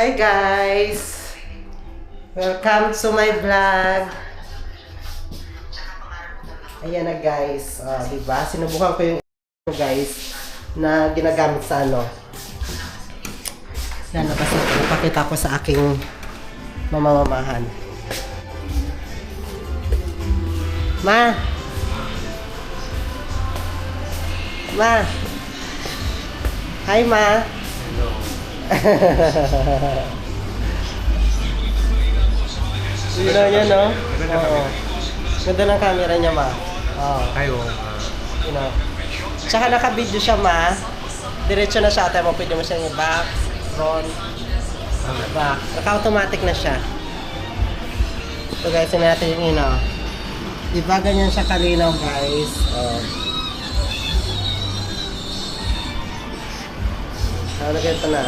Hi guys! Welcome to my vlog. Ayan na guys, oh, di ba? Sinubukan ko yung guys na ginagamit sa ano. Lalabas ito. Ipakita ko sa aking mamamamahan. Ma! Ma! Hi, Ma! Yun na yan, no? Oo. Ganda ng camera niya, ma. Oo. Ayo. You know. Tsaka naka-video siya, ma. Diretso na siya. Tayo mo, pwede mo siya yung back, front, back. Naka-automatic na siya. So guys, yun natin yung ino. Diba ganyan siya kalinaw, guys? Oh. Ano ganito na?